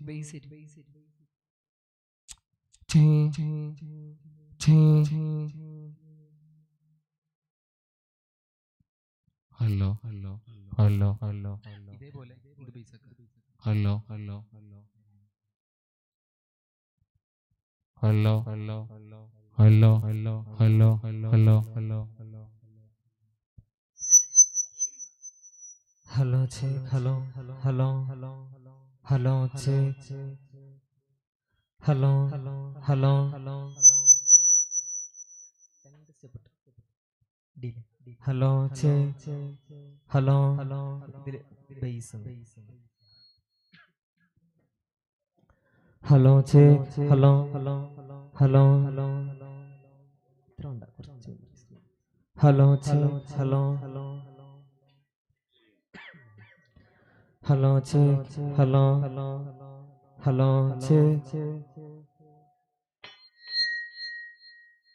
base it hello hello hello hello ഇതേപോലെ ഇത് base ആക്കുക hello hello hello hello hello hello hello hello hello hello hello hello ചേ hello hello hello hello ചേ hello hello hello hello ചേ hello hello base hello ചേ hello hello hello hello ഇത്ര ഉണ്ട് കുറച്ച് ഹലോ ചേ hello hello hello Hello, check. Hello. Hello, check.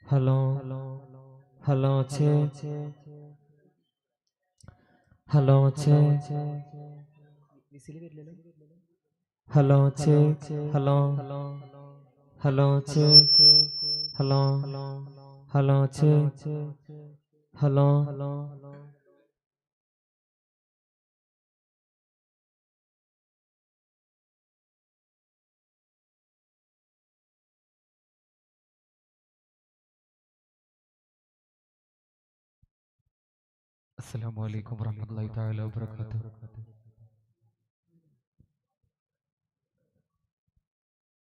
Hello. Hello, check. Hello, check. Hello, check. Hello. Hello, check. Hello. Hello, hello che hello Hello. Hello. അസ്സലാമു അലൈക്കും ورحمة തആല تعالى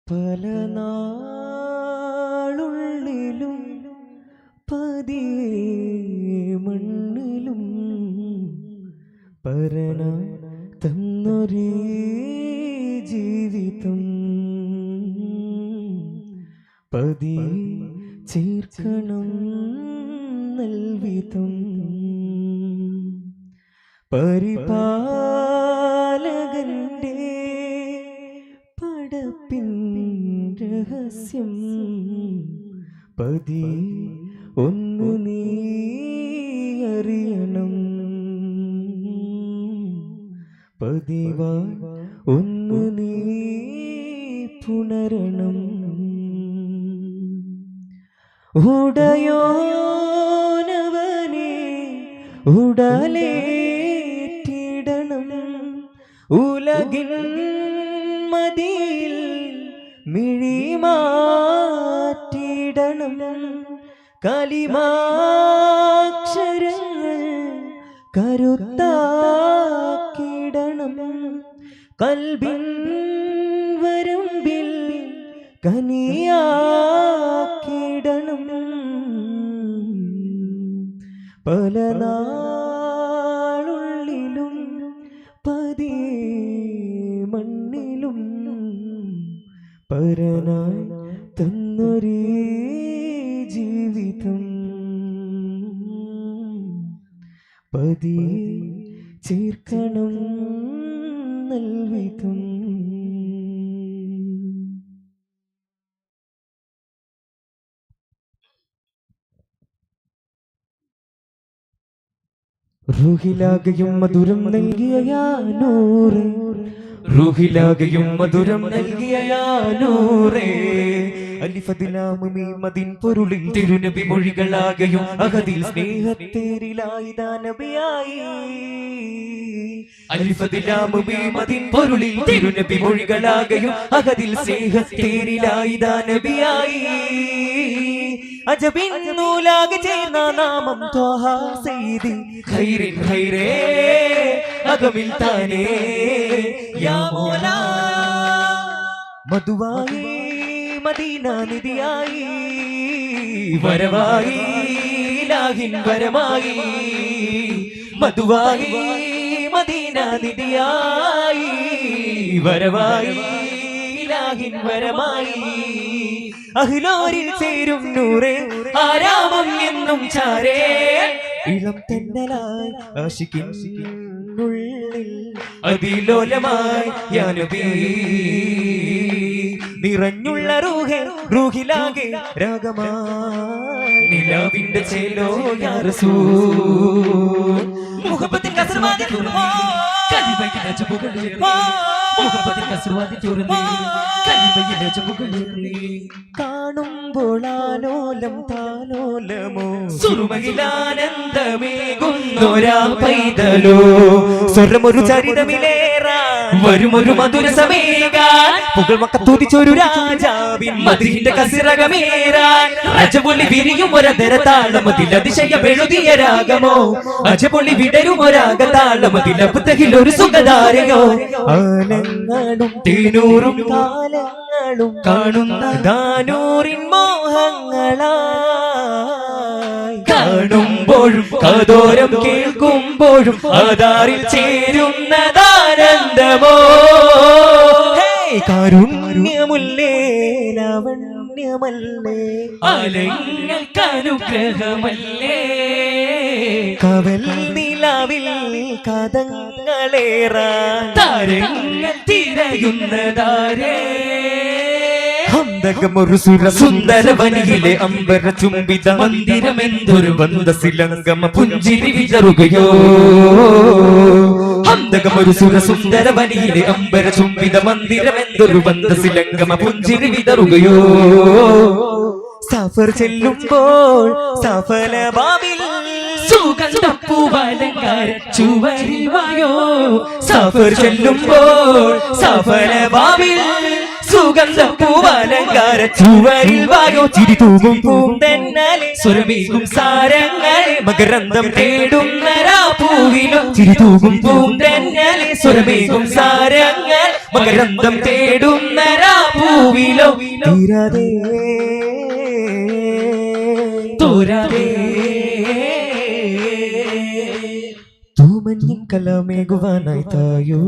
പല നാളുള്ളിലും മണ്ണിലും പരണ തന്നൊരേ ജീവിതം. പതിയെ ചേർക്കണം നൽവിതം പരിപാലകന്റെ പടപ്പിൻ രഹസ്യം പതി ഒന്ന് നീ അറിയണം. പതിവാ ഒന്ന് നീ പുണരണം. ഉടയോനവനെ ഉടലേറ്റിടണം മതിയിൽ മിഴിമാറ്റിടണം കലിമാക്ഷരങ്ങൾ കരുത്താക്കിടണം. കൽബിൻ വരമ്പിൽ കനിയാക്കിടണം. പല നാളുള്ളിലും പരനായി തന്നൊരേ ജീവിതം. പതിയെ ചേർക്കണം നൽവിധം ൂഹിലാകയും മധുരം നൽകിയ യാനൂറ് റുഹിലാകയും മധുരം നൽകിയാനൂറേ അലിഫതിലാമുമീമതിൻ തിരുനബി മൊഴികളാകെയും അഹദിൽ സ്നേഹത്തേരിലായി ദാനബിയായി പൊരുളിൽ തിരുനബി മൊഴികളാകെയും അഹദിൽ സ്നേഹത്തേരിലായി ദാനബിയായി അജബിൻ നൂലാകെ ചേർന്ന നാമം ത്വഹ സെയ്തി അകമിൽ താനേ. യാ മധുവായി മദീന നിധിയായി. വരവായി ലാഹിൻ വരമായി. മധുവായി മദീന നിധിയായി. വരവായി ലാഹിൻ വരമായി. അഹിലോരിൽ ചേരും നൂറേ. ആരാമം എന്നും ചാരേ. ഇളം തെന്നലായി ആശിക്കുള്ളിൽ അതിലോലമായി യാനബി നിറഞ്ഞുള്ള റൂഹ റൂഹിലാകെ രാഗമാ നിലാവിന്റെ ചേലോ യാ റസൂൽ കാണുമ്പോളാനോലം കലിമയിലെ ചുമകുളിർന്നേ മുഹബത്തിൽ പൈതലോ? സ്വർണമൊരു ചരിതമിലേ വരുമൊരു മധുര സമേകാൻ പുകൾ മക്കത്തൂതിച്ചൊരു രാജാവിൻ മധുരിന്റെ കസിറകമേറാൻ. അജപൊളി വിരിയും ഒരതര താളമതിൽ അതിശയം എഴുതിയ രാഗമോ? അജപൊള്ളി വിടരും ഒരാകത്താളമതിൽ താളമതിൽ അബുദ്ധയിൽ ഒരു സുഖധാരയോ? ആനങ്ങളും തേനൂറും കാലങ്ങളും കാണുന്ന ദാനൂറിൻ മോഹങ്ങളായി കാണുമ്പോഴും കതോരം കേൾക്കുമ്പോഴും ആധാറിൽ ചേരുന്നതാനന്ദമോ? കാരുണ്യമുല്ലേ? ലാവണ്യമല്ലേ? അലങ്ങൾക്കനുഗ്രഹമല്ലേ കവൽ നിലാവിൽ കഥങ്ങളേറാൻ താരങ്ങൾ തിരയുന്നതാരേ? ഹന്തകമൊരു സുര സുന്ദര വനിയിലെ അമ്പര ചുംബിത മന്ദിരമെന്തൊരു ബന്ധസിലംഗമ പുഞ്ചിരി വിതറുകയോ? ഹന്തകമൊരു സുര സുന്ദര വനിയിലെ അമ്പര ചുംബിത മന്ദിരമെന്തൊരു ബന്ധസിലംഗമ പുഞ്ചിരി വിതറുകയോ? സഫർ ചെല്ലുമ്പോൾ സഫല സുഗന്ധപ്പൂവലങ്കാര ചുവരിൽ സഫർ ചെല്ലുമ്പോൾ സഫല സുഗന്ധപ്പൂവലങ്കാര ചുവരിൽ വായോ ചിരി തൂകും പൂന്തന്നലെ സ്വരമേകും സാരങ്ങളെ മകരന്തം തേടുന്നരാ പൂവിലും ചിരി തൂകും പൂന്തന്നലെ സ്വരമേകും സാരങ്ങൾ മകരന്തം തേടുന്നരാ പൂവിലോ തീരാതെ തോരാതെ തൂമഞ്ഞിൻ കലമേകുവാനായി തായോ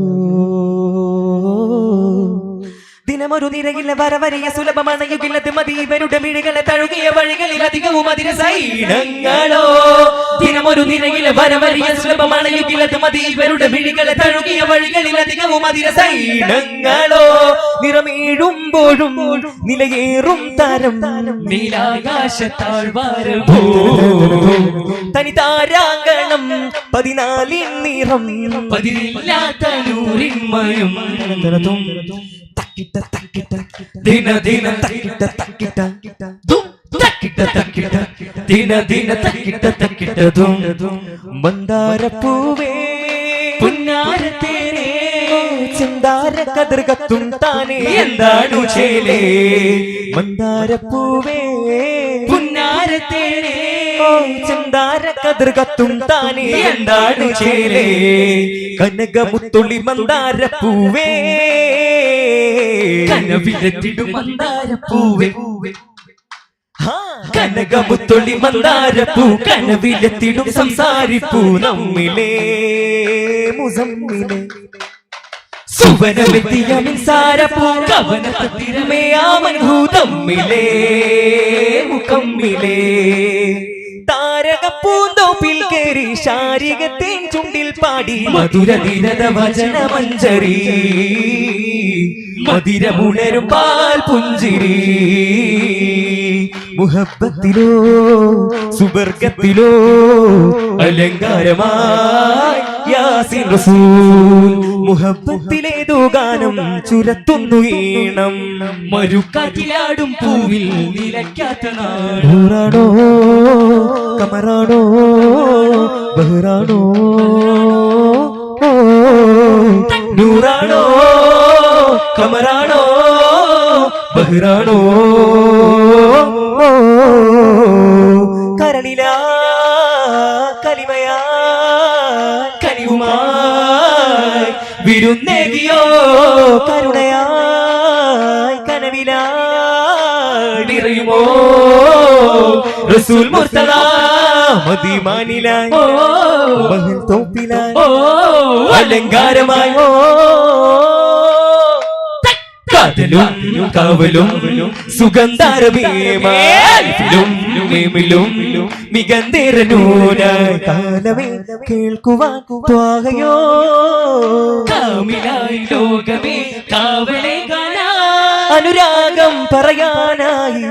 ദിനമൊരു നിരയിലെ വരവരിയ സുലഭമാണ് യുഗിലത് മതി. ഇവരുടെ മിഴികളെ തഴുകിയ വഴികളിൽ അധികവും അതിന് സൈനങ്ങളോ ദിനമൊരു നിരയിലെ വരവരിയ സുലഭമാണ് യുഗിലത് മതി. ഇവരുടെ മിഴികളെ തഴുകിയ വഴികളിൽ അധികവും അതിന് സൈനങ്ങളോ നിറമേഴുമ്പോഴും നിലയേറും താരം. നീലാകാശത്താഴ്വാരമോ തനി താരാങ്കണം പതിനാലിൻ നിറം. പതിനില്ലാത്ത നൂറിന്മയും. തക്കിട്ട തക്കിട്ട ദിന ദിന തക്കിട്ട തക്കിട്ട. തും തക്കിട്ട തക്കിട്ട. ദിന ദിന തക്കിട്ട തക്കിട്ട. തും മന്ദാരപ്പൂവേ പുന്നാരത്തേനേ ചിന്താര കതിർ കത്തും താനേ എന്താണു ചേലേ? മന്ദാരപ്പൂവേ പുന്നാരത്തേനേ ഓ ചിന്താര കതിർ കത്തും താനേ എന്താണ് ചേലേ കനകമുത്തുള്ളി മന്ദാരപ്പൂവേ. കനവിലെത്തിടും മന്ദാരപ്പൂവേ. ഹാ, കനകമുത്തൊളി മന്ദാരപ്പൂ കനവിലെത്തിടും സംസാരിപ്പൂ നമ്മിലേ. മുസമ്മിലേ. സുവനമെത്തിയ മിൻസാരപ്പൂ കവനത്തിരമേയാമൻഹൂ തമ്മിലേ മുഖമ്മിലേ താരകപ്പൂന്തോപ്പിൽ കയറി ശാരികത്തേൻ ചുണ്ടിൽ പാടി. മധുര വചന മഞ്ചരി. മധുരമുണരും പാൽ പുഞ്ചിരി. മുഹബത്തിലോ സുബർഗത്തിലോ അലങ്കാരമായി യാസിൻ റസൂൽ മുഹബത്തിലേതോ ഗാനം ചുരത്തുന്നു ഈണം. മരുക്കാറ്റിലാടും പൂവിൽ നിലയ്ക്കാത്ത കമറാണോ ബഹ്റാണോ നൂറാണോ കമറാണോ ബഹ്റാണോ വിരുന്നേകിയോ? കരുണയായി കനവിലായി നിറയുമോ? റസൂൽ മുർത്തദ മതിമാനിലായി? ഓ ബഹിൽ തോപ്പിലായി അലങ്കാരമായി? കാതലും കവലും സുഗന്ധാരമേമാലും മികന്തേരനൂന കാലമേ കേൾക്കുവാൻ ത്വാകയോ കാമിലായി ലോകമേ കാവലേ അനുരാഗം പറയാനായി.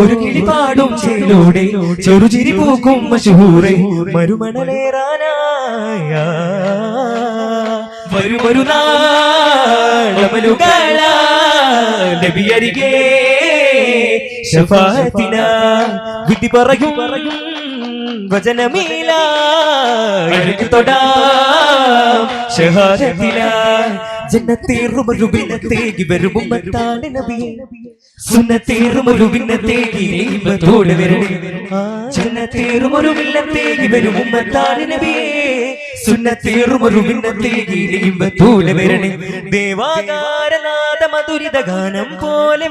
ഒരു കിളിപാടും ചേലോടെ ചെറുചിരി പൂക്കും മശൂറെ മരുമണലേറാനായി. വരുമൊരു നാളമലുകള നബിയരികെ ശഫാത്തിന വിധി പറയും വചനമീല തൊടാം ഷഹാദത്തില ജന്നത്തേറുമരുവിനത്തേക്ക് വരുമ്പത്താണ് നബിയെ. സുന്നത്തേറുമരുവിനത്തേക്ക് ഇമ്പത്തോടെ വരണേ ജന്നത്തേറുമൊരുവില്ലത്തേക്ക് വരുമ്പത്താണ് നബിയെ. വരണേ. ദേവാകാരനാഥ മധുരിത ഗാനം പോലെ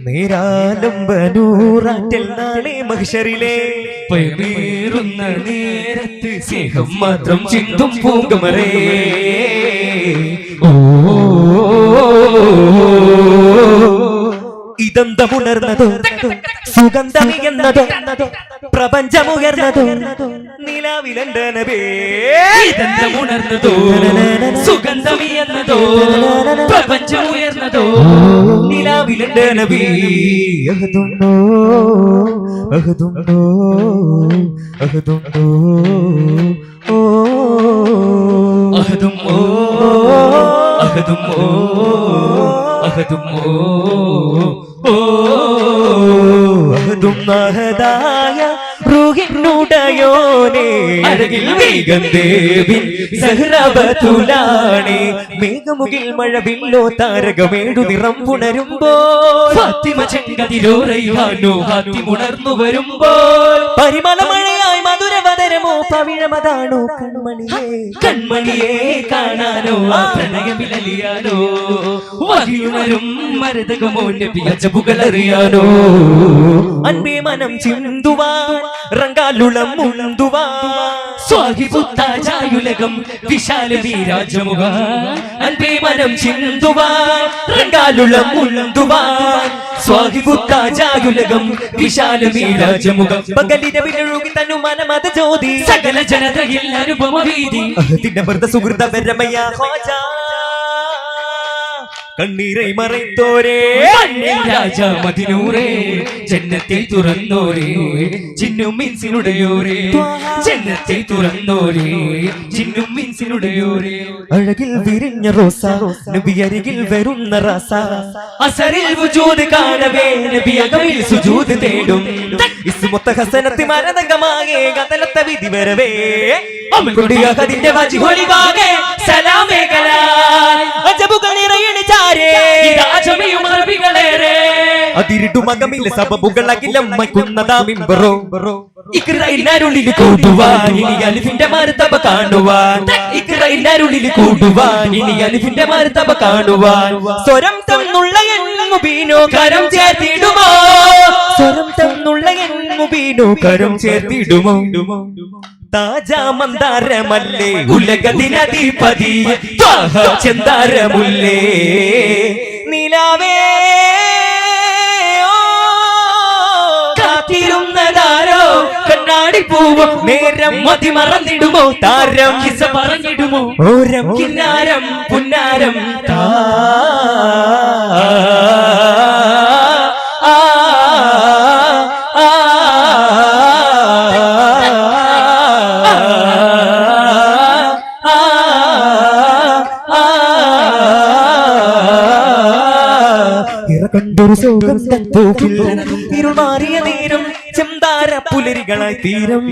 നേരാലംബനൂറാറ്റൽ നാളെ മഹിഷറിലെ. പയമേറുന്ന നേരത്ത് സ്നേഹം മാത്രം ചിന്തും പൂങ്കമറേ. ഓ ഇതെന്തമുണർന്നതോ സുഗന്ധമിയെന്നതോ പ്രപഞ്ചമുയർന്നതോ നിലാവിലെന്റെ നബേ ഇതെന്തമുണർന്നതോ സുഗന്ധമിയെന്നതോ? പ്രപഞ്ചമുയർന്നതോ? നിലാവിലെന്റെ നബി അഹദുണ്ടോ അഹദുണ്ടോ അഹദുണ്ടോ ഓ. അഹദും ഓ അഹദും ഓ അഹദും ഓ അഴകിൽ വേഗം ദേവി സഹ്റബത്തുലാണേ മേഘമുകിൽ മഴവില്ലോ താരകമേടു നിറം പുണരുമ്പോൾ ഉണർന്നു വരുമ്പോൾ പരിമള മഴയായി മധുരവതരമോ പവിഴമതാണോ കൺമണിയേ? കൺമണിയെ കാണാനോ പ്രണയമിലിയാനോ പ്രണയമിലലിയാനോ വഹിയുണരും മരതകമോ നബിയജബുകളറിയാനോ അൻപേ മനം ചിന്തുവാൻ റങ്കാലുളം മുന്തുവാൻ സ്വാഹിപുത്താജായുലകം വിശാല വീരാജമുഖ അൻപേ മനം ചിന്തുവാൻ റങ്കാലുളം മുന്തുവാൻ സ്വാഹിപുത്താജായുലകം വിശാലമീരാജമുഖം പകലിരവിലൊഴുകി തനു മനമത ജ്യോതി. സകല ജനതയിൽ അനുപമ വീതി. മൃത സുഹൃത ബരമയ ഹോജ കണ്ണീரை മറൈത്തോരേ രാജ മതിനൂറേ ജന്നത്തെ തുറന്നോരേ. ചിന്നും മിൻസിനുടയോരേ. ജന്നത്തെ തുറന്നോരേ. ചിന്നും മിൻസിനുടയോരേ. അഴകിൽ വിരിഞ്ഞ റോസ നബി അരികിൽ വരുന്ന റാസ. അസറിൽ വുജൂദ് കാണവേ നബി അകമിൽ സുജൂദ് തേടും. ഇസ്മുത്ത ഹസനത്തി മരതകമാകെ കതലത്ത വിധി വരവേ. അമ്മ കൊടിയ കതിന്റെ വാജി ഹോളി സലാമേ അതിരിടുമകമില്ല സബബുകളകിലം മൈക്കുന്നതാമിമ്പറോ ഇക്രയിലരുളിൽ കൂടുവാൻ ഇനി അലിഫിന്റെ മരുത്തബ കാണുവാൻ. ഇക്രയിലരുളിൽ കൂടുവാൻ ഇനി അലിഫിന്റെ മരുത്തബ കാണുവാൻ. സ്വരം തന്നുള്ള എന്നുബീനോ കരം ചേർത്തിടുമോ? സ്വരം തന്നുള്ള എന്നുബീനോ കരം ചേർത്തിടുമോ? താജാ മന്ദാരമല്ലേ ഉലകതിനധിപതി. ചെന്താരമുല്ലേ? നിലാവേ കണ്ണാടി പൂവോ നേരം മതി മറന്നിടുമോ താരം കിസ പറഞ്ഞിടുമോ? ഓരം കിന്നാരം പുന്നാരം താ. സുഗന്ധത്തോപ്പിൽ ഇരുമാറിയ നേരം ചെന്താര പുലരികളായി തീരം.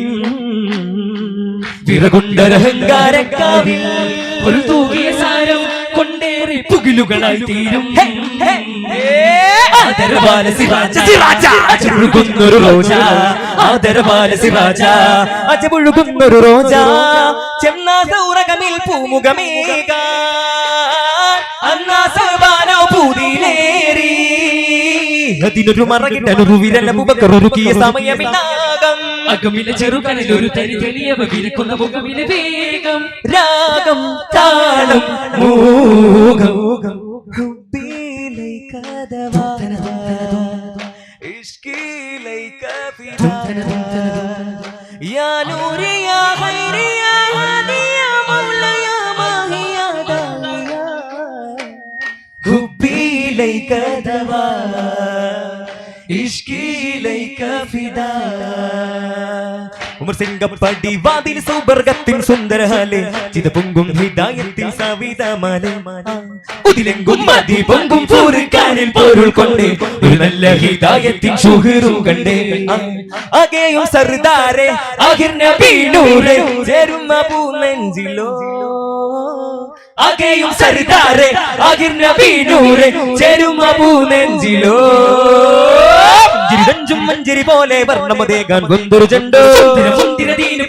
വിറകുണ്ടരഹങ്കാരക്കാവിൽ ഒരു തൂകിയ സാരം കൊണ്ടേറി പുകിലുകളായി തീരും. ആദരവാല അജമുഴുകുന്നൊരു റോജ. ആദരവാല സിറാജ അജമുഴുകുന്നൊരു റോജ. ചെന്നാ സൗരകമിൽ പൂമുഖമേക. സമയമില്ലാകം അകമിലെ ചെറുകനൽ ഒരു തരി തെളിയവ വിരക്കുന്ന മുഖമിലെ വേഗം. രാഗം താളം മൂകം മാഹി യാ ദാഇയ ഹുബ്ബിലൈക ദവാ ഇഷ്കിലൈക ഫിദാ ഉമർ സിംഗപ്പടി വാതിൽ സർദാരെ അഹിർ നബീനൂരെ ചേരുമ പൂനെഞ്ചിലോ. അകെയും സർദാരെ അകിർ നബീനൂരെ ചേരുമ പൂനെഞ്ചിലോ ജിരിതഞ്ചും മഞ്ചരി പോലെ വർണമതേകാൻ കൊന്തൊരു ചെണ്ടോ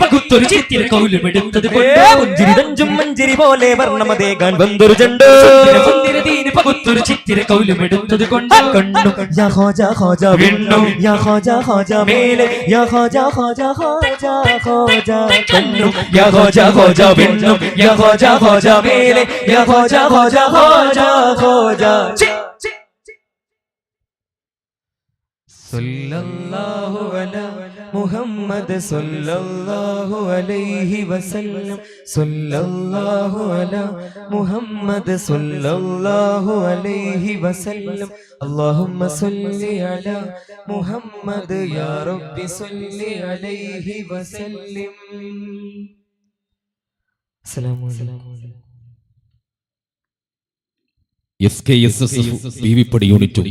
പകുത്തൊരു ചിത്തിര കൗലുമെടുത്തത് പുഞ്ചിരിതഞ്ചും മഞ്ചരി പോലെ വർണമതേകാൻ വന്നൊരു ചെണ്ടോ പകുത്തൊരു ചിത്തിര കൗലുമെടുത്തത് കൊണ്ട് കണ്ണു യാ ഖോജ ഖോജ വിണ്ണു യാ മേലെ യാ ഖോജ ഖോജ ഖോജ കണ്ണു യാ ഖോജ ഖോജ വിണ്ണു യാ മേലെ യാ ഖോജ ഖോജ ഖോജ ഖോജ സല്ലല്ലാഹു അലാ മുഹമ്മദ് സല്ലല്ലാഹു അലൈഹി വസല്ലം സല്ലല്ലാഹു അലാ മുഹമ്മദ് സല്ലല്ലാഹു അലൈഹി വസല്ലം اللهم صل على محمد يا رب صل عليه وسلم السلام عليكم S K S S F P V പടി യൂണിറ്റും